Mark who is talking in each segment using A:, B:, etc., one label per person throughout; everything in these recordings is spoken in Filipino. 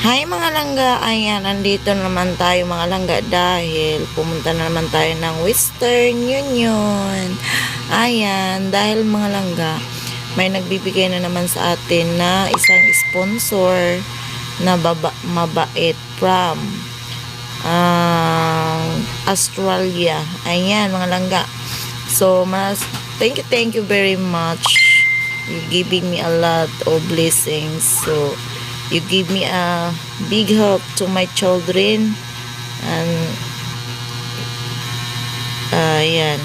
A: Hi mga langga, ayan, nandito naman tayo mga langga dahil pumunta na naman tayo ng Western Union. Ayan, dahil mga langga, may nagbibigay na naman sa atin na isang sponsor na baba, mabait from ah, Australia. Ayan mga langga. So, mas, thank you, thank you very much. You giving me a lot of blessings. So, you give me a big help to my children. And uh, ayan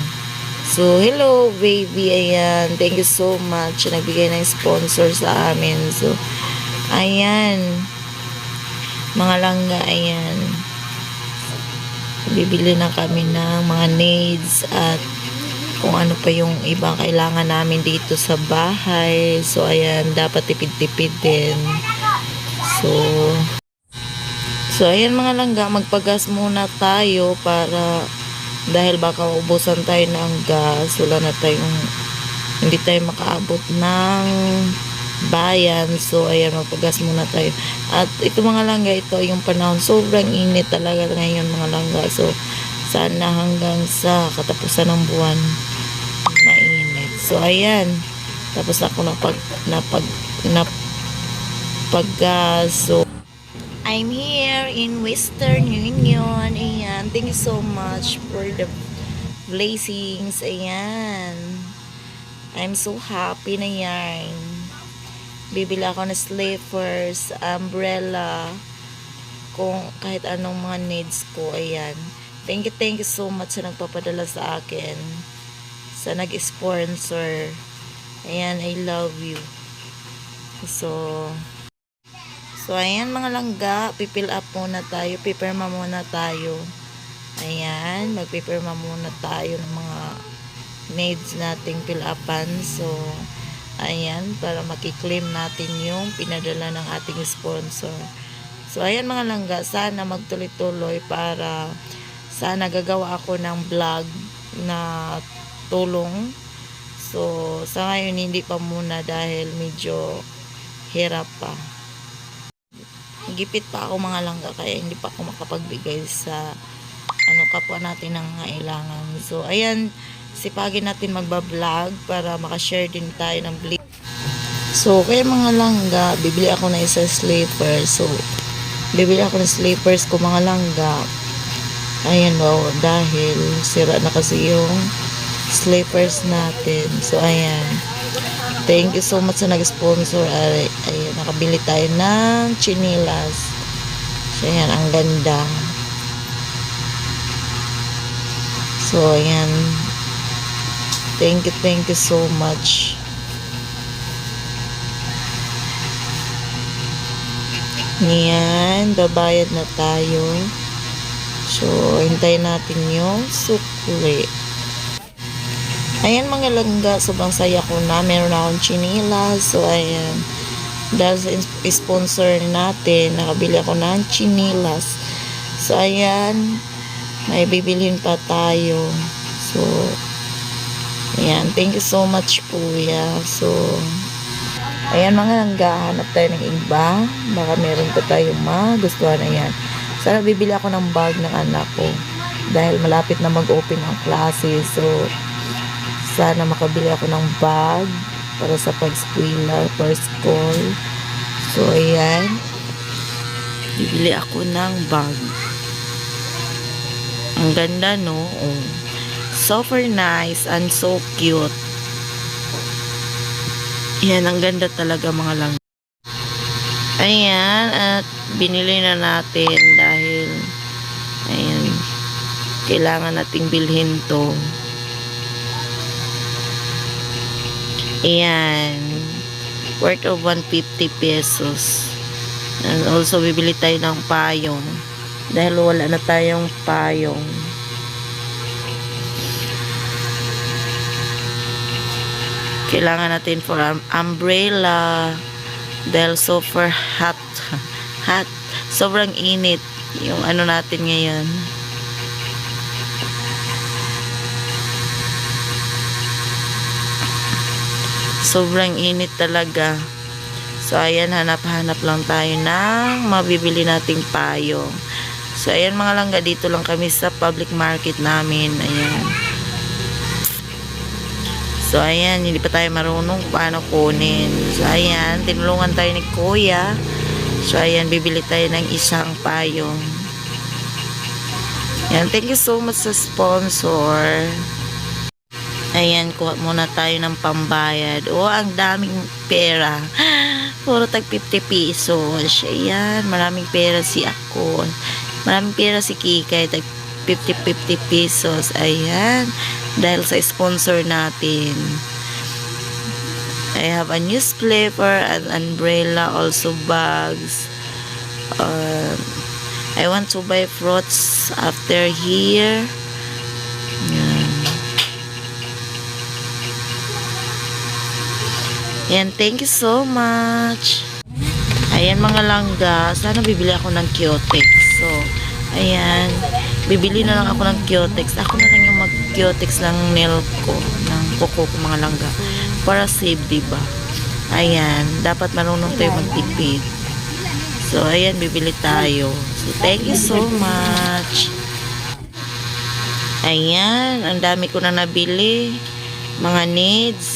A: so hello baby. Ayan thank you so much nagbigay ng sponsor sa amin. So ayan. Mga langga ayan. Bibili na kami ng mga needs at kung ano pa yung ibang kailangan namin dito sa bahay. So ayan dapat tipid-tipid din So, so ayan mga langga, magpagas muna tayo para dahil baka ubusan tayo ng gas, wala na tayong hindi tayo makaabot ng bayan. So, ayan, magpagas muna tayo. At ito mga langga, ito yung panahon. Sobrang init talaga ngayon mga langga. So, sana hanggang sa katapusan ng buwan mainit. So, ayan. Tapos ako napag, napag, nap, paggas. So, I'm here in Western Union. Ayan. Thank you so much for the blessings. Ayan. I'm so happy na yan. Bibili ako ng slippers, umbrella, kung kahit anong mga needs ko. Ayan. Thank you, thank you so much sa nagpapadala sa akin. Sa nag-sponsor. Ayan, I love you. So, So, ayan mga langga, pipil up muna tayo, pipirma muna tayo. Ayan, magpipirma muna tayo ng mga needs nating fill upan. So, ayan, para makiklaim natin yung pinadala ng ating sponsor. So, ayan mga langga, sana magtuloy-tuloy para sana gagawa ako ng vlog na tulong. So, sa ngayon hindi pa muna dahil medyo hirap pa gipit pa ako mga langga kaya hindi pa ako makapagbigay sa ano kapwa natin ng kailangan. So, ayan, sipagin natin magbablog para makashare din tayo ng blip. So, kaya mga langga, bibili ako ng isa sleeper. So, bibili ako ng sleepers ko mga langga. Ayan wow, dahil sira na kasi yung sleepers natin. So, ayan. Thank you so much sa nag-sponsor. Ay, ay, nakabili tayo ng chinilas. So, ayan, ang ganda. So, ayan. Thank you, thank you so much. Yan, babayad na tayo. So, hintayin natin yung sukli. Ayan mga langga, sobrang saya ko na. Meron na akong chinila. So, ayan. Dahil sa sponsor natin, nakabili ako ng chinilas. So, ayan. May bibilhin pa tayo. So, ayan. Thank you so much, kuya. So, ayan mga langga, hanap tayo ng iba. Baka meron pa tayong magustuhan. Ayan. Sana bibili ako ng bag ng anak ko. Dahil malapit na mag-open ang klase. So, sana makabili ako ng bag para sa pag-skwela for school. So, ayan. Bibili ako ng bag. Ang ganda, no? Oh. Super nice and so cute. Yan, ang ganda talaga mga lang. Ayan, at binili na natin dahil ayan, kailangan nating bilhin to. Ayan. Worth of 150 pesos. And also, bibili tayo ng payong. Dahil wala na tayong payong. Kailangan natin for um, umbrella. Dahil super hot. Hot. Sobrang init. Yung ano natin ngayon. Sobrang init talaga. So, ayan, hanap-hanap lang tayo ng mabibili nating payong. So, ayan mga langga, dito lang kami sa public market namin. Ayan. So, ayan, hindi pa tayo marunong paano kunin. So, ayan, tinulungan tayo ni Kuya. So, ayan, bibili tayo ng isang payong. Ayan, thank you so much sa sponsor. Ayan, kuha muna tayo ng pambayad. Oh, ang daming pera. Puro tag 50 pesos. Ayan, maraming pera si ako. Maraming pera si Kikay. Tag 50-50 pesos. Ayan. Dahil sa sponsor natin. I have a newspaper, an umbrella, also bags. Um, I want to buy fruits after here. Yan, thank you so much. Ayan mga langga, sana bibili ako ng Kyotex. So, ayan, bibili na lang ako ng Kyotex. Ako na lang yung mag-Kyotex ng nail ko, ng kuko ko mga langga. Para save, diba? Ayan, dapat marunong tayo magtipid. So, ayan, bibili tayo. So, thank you so much. Ayan, ang dami ko na nabili. Mga needs.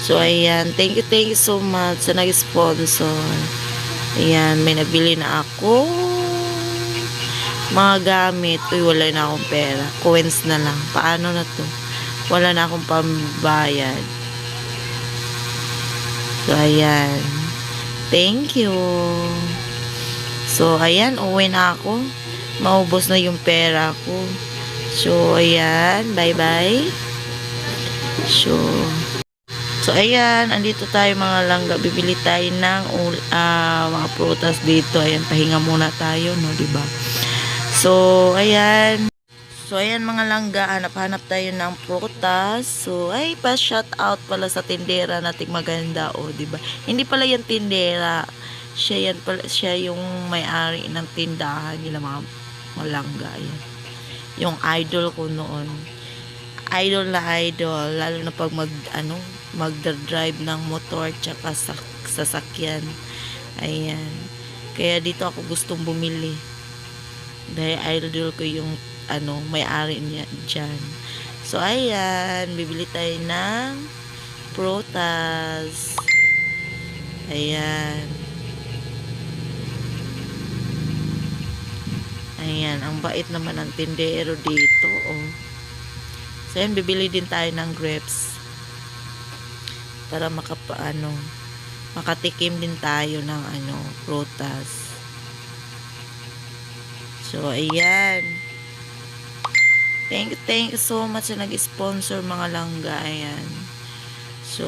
A: So, ayan. Thank you, thank you so much sa nag-sponsor. Ayan, may nabili na ako. Mga gamit. Uy, wala na akong pera. Coins na lang. Paano na to? Wala na akong pambayad. So, ayan. Thank you. So, ayan. Uwi na ako. Maubos na yung pera ko. So, ayan. Bye-bye. So, So, ayan, andito tayo mga langga. Bibili tayo ng ah, mga prutas dito. Ayan, pahinga muna tayo, no, ba? So, ayan. So, ayan mga langga, hanap-hanap tayo ng prutas. So, ay, pa-shout out pala sa tindera nating maganda, o, di ba? Hindi pala yan tindera. Siya yan pala, siya yung may-ari ng tindahan nila mga malangga. Ayan. Yung idol ko noon idol na idol lalo na pag mag ano magdadrive ng motor tsaka sa sasakyan. Ayan. Kaya dito ako gustong bumili. Dahil idol ko yung ano may-ari niya dyan. So ayan. Bibili tayo ng prutas. Ayan. Ayan. Ang bait naman ng tindero dito oh. So, yan, bibili din tayo ng grapes. Para makapaano, makatikim din tayo ng ano, prutas. So, ayan. Thank you, thank you so much sa nag-sponsor mga langga. Ayan. So,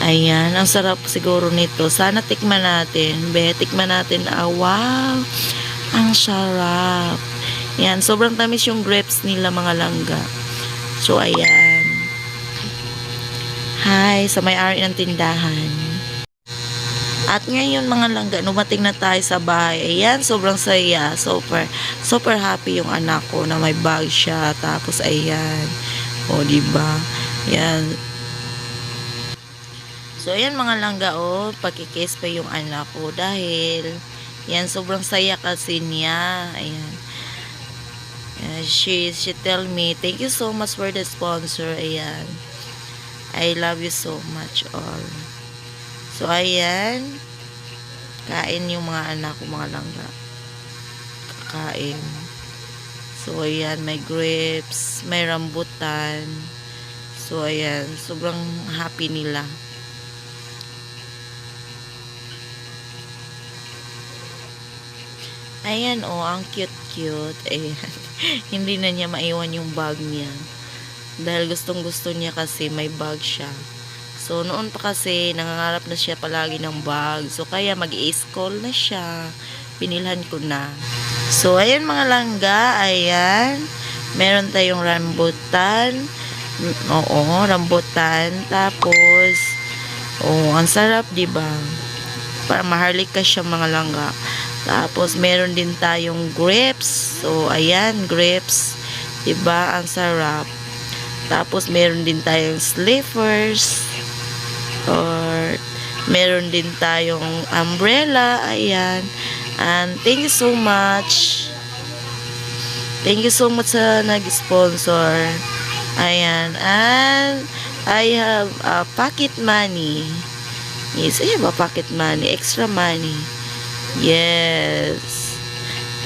A: ayan. Ang sarap siguro nito. Sana tikman natin. Be, tikman natin. Ah, wow. Ang sarap. Yan, sobrang tamis yung grapes nila mga langga. So, ayan. Hi, sa may-ari ng tindahan. At ngayon mga langga, numating na tayo sa bahay. Ayan, sobrang saya. Super, super happy yung anak ko na may bag siya. Tapos, ayan. O, diba? Yan. So, ayan mga langga, oh. Pagkikiss pa yung anak ko. Dahil, yan, sobrang saya kasi niya. Ayan. Uh, she she tell me thank you so much for the sponsor ayan I love you so much all so ayan kain yung mga anak ko mga langga kakain so ayan may grapes may rambutan so ayan sobrang happy nila Ayan oh, ang cute-cute. Ayan. Hindi na niya maiwan yung bag niya. Dahil gustong gusto niya kasi may bag siya. So, noon pa kasi, nangangarap na siya palagi ng bag. So, kaya mag school na siya. Pinilhan ko na. So, ayan mga langga. Ayan. Meron tayong rambutan. Oo, rambutan. Tapos, oh, ang sarap, di ba? Para maharlik ka siya mga langga. Tapos, meron din tayong grapes. So, ayan, grapes. Diba? Ang sarap. Tapos, meron din tayong slippers. Or, Meron din tayong umbrella. Ayan. And thank you so much. Thank you so much sa nag-sponsor. Ayan. And I have a pocket money. Yes, I have a pocket money. Extra money. Yes.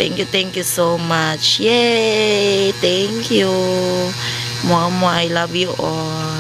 A: Thank you, thank you so much. Yay! Thank you. Mama, I love you all.